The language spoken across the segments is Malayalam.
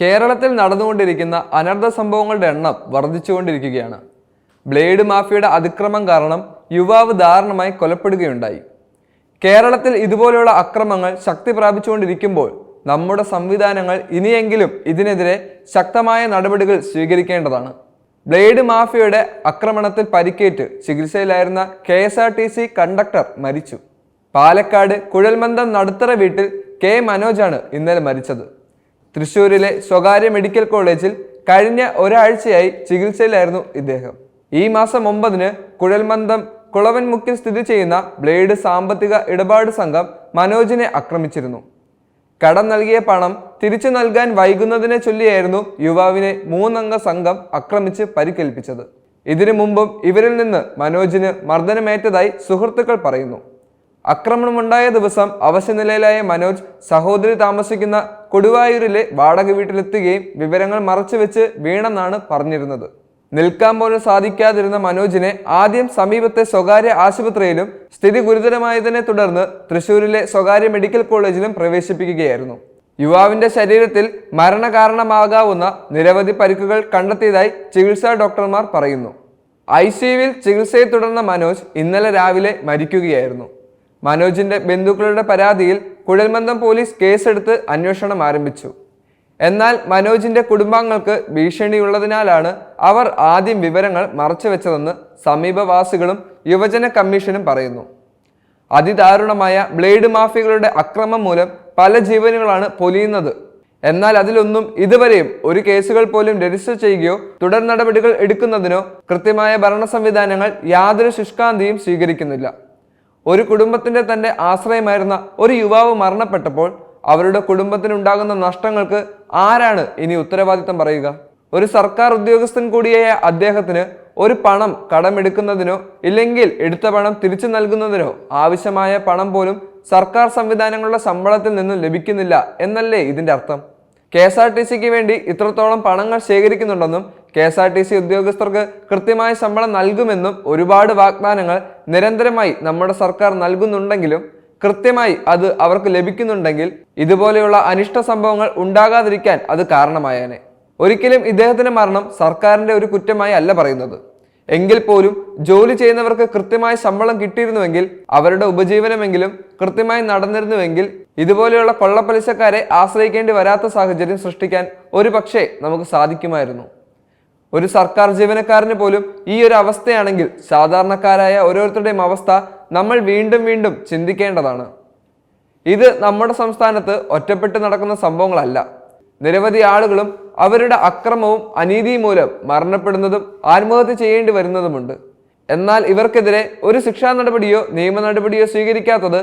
കേരളത്തിൽ നടന്നുകൊണ്ടിരിക്കുന്ന അനർഥ സംഭവങ്ങളുടെ എണ്ണം വർദ്ധിച്ചുകൊണ്ടിരിക്കുകയാണ്. ബ്ലേഡ് മാഫിയയുടെ അതിക്രമം കാരണം യുവാവ് ദാരുണമായി കൊലപ്പെടുകയുണ്ടായി. കേരളത്തിൽ ഇതുപോലെയുള്ള അക്രമങ്ങൾ ശക്തി പ്രാപിച്ചുകൊണ്ടിരിക്കുമ്പോൾ നമ്മുടെ സംവിധാനങ്ങൾ ഇനിയെങ്കിലും ഇതിനെതിരെ ശക്തമായ നടപടികൾ സ്വീകരിക്കേണ്ടതാണ്. ബ്ലേഡ് മാഫിയയുടെ ആക്രമണത്തിൽ പരിക്കേറ്റ് ചികിത്സയിലായിരുന്ന K S R T C conductor മരിച്ചു. പാലക്കാട് കുഴൽമന്ദം നടുത്തറ വീട്ടിൽ കെ മനോജാണ് ഇന്നലെ മരിച്ചത്. തൃശൂരിലെ സ്വകാര്യ മെഡിക്കൽ കോളേജിൽ കഴിഞ്ഞ ഒരാഴ്ചയായി ചികിത്സയിലായിരുന്നു ഇദ്ദേഹം. ഈ മാസം ഒമ്പതിന് കുഴൽമന്ദം കുളവൻമുക്കിൽ സ്ഥിതി ചെയ്യുന്ന ബ്ലേഡ് സാമ്പത്തിക ഇടപാട് സംഘം മനോജിനെ ആക്രമിച്ചിരുന്നു. കടം നൽകിയ പണം തിരിച്ചു നൽകാൻ വൈകുന്നതിനെ ചൊല്ലിയായിരുന്നു യുവാവിനെ മൂന്നംഗ സംഘം ആക്രമിച്ച് പരിക്കേൽപ്പിച്ചത്. ഇതിനു മുമ്പും ഇവരിൽ നിന്ന് മനോജിന് മർദ്ദനമേറ്റതായി സുഹൃത്തുക്കൾ പറയുന്നു. ആക്രമണമുണ്ടായ ദിവസം അവശനിലയിലായ മനോജ് സഹോദരി താമസിക്കുന്ന കൊടുവായൂരിലെ വാടക വീട്ടിലെത്തുകയും വിവരങ്ങൾ മറച്ചുവെച്ച് വീണെന്നാണ് പറഞ്ഞിരുന്നത്. നിൽക്കാൻ പോലും സാധിക്കാതിരുന്ന മനോജിനെ ആദ്യം സമീപത്തെ സ്വകാര്യ ആശുപത്രിയിലും സ്ഥിതി ഗുരുതരമായതിനെ തുടർന്ന് തൃശൂരിലെ സ്വകാര്യ മെഡിക്കൽ കോളേജിലും പ്രവേശിപ്പിക്കുകയായിരുന്നു. യുവാവിന്റെ ശരീരത്തിൽ മരണകാരണമാകാവുന്ന നിരവധി പരിക്കുകൾ കണ്ടെത്തിയതായി ചികിത്സാ ഡോക്ടർമാർ പറയുന്നു. ഐ സിയുവിൽ ചികിത്സയെ തുടർന്ന മനോജ് ഇന്നലെ രാവിലെ മരിക്കുകയായിരുന്നു. മനോജിന്റെ ബന്ധുക്കളുടെ പരാതിയിൽ കുഴൽമന്ദം പോലീസ് കേസെടുത്ത് അന്വേഷണം ആരംഭിച്ചു. എന്നാൽ മനോജിന്റെ കുടുംബാംഗങ്ങൾക്ക് ഭീഷണിയുള്ളതിനാലാണ് അവർ ആദ്യം വിവരങ്ങൾ മറച്ചുവെച്ചതെന്ന് സമീപവാസികളും യുവജന കമ്മീഷനും പറയുന്നു. അതിദാരുണമായ ബ്ലേഡ് മാഫിയകളുടെ അക്രമം മൂലം പല ജീവനുകളാണ് പൊലിയുന്നത്. എന്നാൽ അതിലൊന്നും ഇതുവരെയും ഒരു കേസുകൾ പോലും രജിസ്റ്റർ ചെയ്യുകയോ തുടർ നടപടികൾ എടുക്കുന്നതിനോ കൃത്യമായ ഭരണ സംവിധാനങ്ങൾ യാതൊരു ശുഷ്കാന്തിയും സ്വീകരിക്കുന്നില്ല. ഒരു കുടുംബത്തിന്റെ തന്റെ ആശ്രയമായിരുന്ന ഒരു യുവാവ് മരണപ്പെട്ടപ്പോൾ അവരുടെ കുടുംബത്തിനുണ്ടാകുന്ന നഷ്ടങ്ങൾക്ക് ആരാണ് ഇനി ഉത്തരവാദിത്തം പറയുക? ഒരു സർക്കാർ ഉദ്യോഗസ്ഥൻ കൂടിയായ അദ്ദേഹത്തിന് ഒരു പണം കടമെടുക്കുന്നതിനോ ഇല്ലെങ്കിൽ എടുത്ത പണം തിരിച്ചു നൽകുന്നതിനോ ആവശ്യമായ പണം പോലും സർക്കാർ സംവിധാനങ്ങളുടെ ശമ്പളത്തിൽ നിന്നും ലഭിക്കുന്നില്ല എന്നല്ലേ ഇതിന്റെ അർത്ഥം? കെ എസ് ആർ ടി സിക്ക് വേണ്ടി ഇത്രത്തോളം പണങ്ങൾ ശേഖരിക്കുന്നുണ്ടെന്നും K S R T C ഉദ്യോഗസ്ഥർക്ക് കൃത്യമായ ശമ്പളം നൽകുമെന്നും ഒരുപാട് വാഗ്ദാനങ്ങൾ നിരന്തരമായി നമ്മുടെ സർക്കാർ നൽകുന്നുണ്ടെങ്കിലും കൃത്യമായി അത് അവർക്ക് ലഭിക്കുന്നുണ്ടെങ്കിൽ ഇതുപോലെയുള്ള അനിഷ്ട സംഭവങ്ങൾ ഉണ്ടാകാതിരിക്കാൻ അത് കാരണമായേനെ. ഒരിക്കലും ഇദ്ദേഹത്തിന്റെ മരണം സർക്കാരിന്റെ ഒരു കുറ്റമായി അല്ല പറയുന്നത്. എങ്കിൽ പോലും ജോലി ചെയ്യുന്നവർക്ക് കൃത്യമായ ശമ്പളം കിട്ടിയിരുന്നുവെങ്കിൽ അവരുടെ ഉപജീവനമെങ്കിലും കൃത്യമായി നടന്നിരുന്നുവെങ്കിൽ ഇതുപോലെയുള്ള കൊള്ളപ്പലിശക്കാരെ ആശ്രയിക്കേണ്ടി വരാത്ത സാഹചര്യം സൃഷ്ടിക്കാൻ ഒരു നമുക്ക് സാധിക്കുമായിരുന്നു. ഒരു സർക്കാർ ജീവനക്കാരന് പോലും ഈ ഒരു അവസ്ഥയാണെങ്കിൽ സാധാരണക്കാരായ ഓരോരുത്തരുടെയും അവസ്ഥ നമ്മൾ വീണ്ടും വീണ്ടും ചിന്തിക്കേണ്ടതാണ്. ഇത് നമ്മുടെ സംസ്ഥാനത്ത് ഒറ്റപ്പെട്ട് നടക്കുന്ന സംഭവങ്ങളല്ല. നിരവധി ആളുകളും അവരുടെ അക്രമവും അനീതിയും മൂലം മരണപ്പെടുന്നതും ആത്മഹത്യ ചെയ്യേണ്ടി വരുന്നതുമുണ്ട്. എന്നാൽ ഇവർക്കെതിരെ ഒരു ശിക്ഷാ നടപടിയോ നിയമ നടപടിയോ സ്വീകരിക്കാത്തത്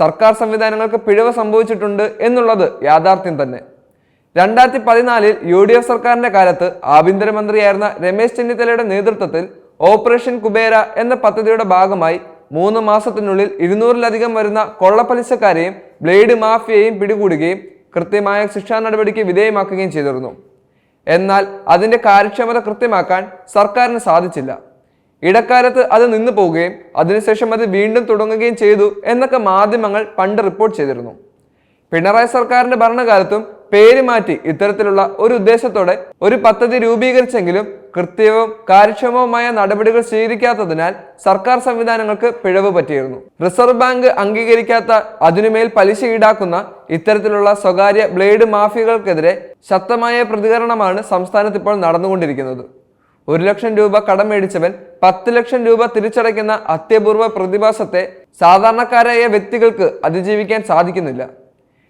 സർക്കാർ സംവിധാനങ്ങൾക്ക് പിഴവ് സംഭവിച്ചിട്ടുണ്ട് എന്നുള്ളത് യാഥാർത്ഥ്യം തന്നെ. രണ്ടായിരത്തി പതിനാലിൽ യു ഡി എഫ് സർക്കാരിന്റെ കാലത്ത് ആഭ്യന്തരമന്ത്രിയായിരുന്ന രമേശ് ചെന്നിത്തലയുടെ നേതൃത്വത്തിൽ ഓപ്പറേഷൻ കുബേര എന്ന പദ്ധതിയുടെ ഭാഗമായി മൂന്ന് മാസത്തിനുള്ളിൽ ഇരുന്നൂറിലധികം വരുന്ന കൊള്ളപ്പലിശക്കാരെയും ബ്ലേഡ് മാഫിയയും പിടികൂടുകയും കൃത്യമായ ശിക്ഷാ നടപടിക്ക് വിധേയമാക്കുകയും ചെയ്തിരുന്നു. എന്നാൽ അതിന്റെ കാര്യക്ഷമത കൃത്യമാക്കാൻ സർക്കാരിന് സാധിച്ചില്ല. ഇടക്കാലത്ത് അത് നിന്നു പോവുകയും അതിനുശേഷം അത് വീണ്ടും തുടങ്ങുകയും ചെയ്തു എന്നൊക്കെ മാധ്യമങ്ങൾ പണ്ട് റിപ്പോർട്ട് ചെയ്തിരുന്നു. പിണറായി സർക്കാരിന്റെ ഭരണകാലത്തും പേര് മാറ്റി ഇത്തരത്തിലുള്ള ഒരു ഉദ്ദേശത്തോടെ ഒരു പദ്ധതി രൂപീകരിച്ചെങ്കിലും കൃത്യവും കാര്യക്ഷമവുമായ നടപടികൾ സ്വീകരിക്കാത്തതിനാൽ സർക്കാർ സംവിധാനങ്ങൾക്ക് പിഴവ് പറ്റിയിരുന്നു. റിസർവ് ബാങ്ക് അംഗീകരിക്കാത്ത അതിനുമേൽ പലിശ ഈടാക്കുന്ന ഇത്തരത്തിലുള്ള സ്വകാര്യ ബ്ലേഡ് മാഫിയകൾക്കെതിരെ ശക്തമായ പ്രതികരണമാണ് സംസ്ഥാനത്ത് ഇപ്പോൾ നടന്നുകൊണ്ടിരിക്കുന്നത്. ഒരു ലക്ഷം രൂപ കടം മേടിച്ചവൻ പത്ത് ലക്ഷം രൂപ തിരിച്ചടയ്ക്കുന്ന അത്യപൂർവ പ്രതിഭാസത്തെ സാധാരണക്കാരായ വ്യക്തികൾക്ക് അതിജീവിക്കാൻ സാധിക്കുന്നില്ല.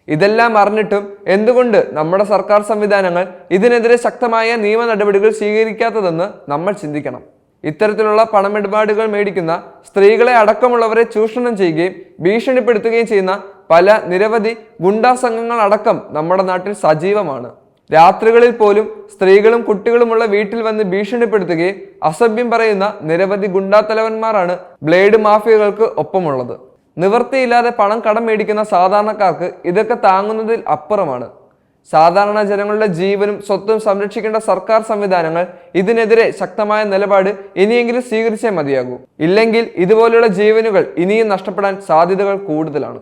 ഇതെല്ലാം അറിഞ്ഞിട്ടും എന്തുകൊണ്ട് നമ്മുടെ സർക്കാർ സംവിധാനങ്ങൾ ഇതിനെതിരെ ശക്തമായ നിയമ നടപടികൾ സ്വീകരിക്കാത്തതെന്ന് നമ്മൾ ചിന്തിക്കണം. ഇത്തരത്തിലുള്ള പണമിടപാടുകൾ മേടിക്കുന്ന സ്ത്രീകളെ അടക്കമുള്ളവരെ ചൂഷണം ചെയ്യുകയും ഭീഷണിപ്പെടുത്തുകയും ചെയ്യുന്ന പല നിരവധി ഗുണ്ടാ സംഘങ്ങൾ അടക്കം നമ്മുടെ നാട്ടിൽ സജീവമാണ്. രാത്രികളിൽ പോലും സ്ത്രീകളും കുട്ടികളുമുള്ള വീട്ടിൽ വന്ന് ഭീഷണിപ്പെടുത്തുകയും അസഭ്യം പറയുന്ന നിരവധി ഗുണ്ടാത്തലവന്മാരാണ് ബ്ലേഡ് മാഫിയകൾക്ക് ഒപ്പമുള്ളത്. നിവൃത്തിയില്ലാതെ പണം കടം മേടിക്കുന്ന സാധാരണക്കാർക്ക് ഇതൊക്കെ താങ്ങുന്നതിൽ അപ്പുറമാണ്. സാധാരണ ജനങ്ങളുടെ ജീവനും സ്വത്തും സംരക്ഷിക്കേണ്ട സർക്കാർ സംവിധാനങ്ങൾ ഇതിനെതിരെ ശക്തമായ നിലപാട് ഇനിയെങ്കിലും സ്വീകരിച്ചേ മതിയാകൂ. ഇല്ലെങ്കിൽ ഇതുപോലെയുള്ള ജീവനുകൾ ഇനിയും നഷ്ടപ്പെടാൻ സാധ്യതകൾ കൂടുതലാണ്.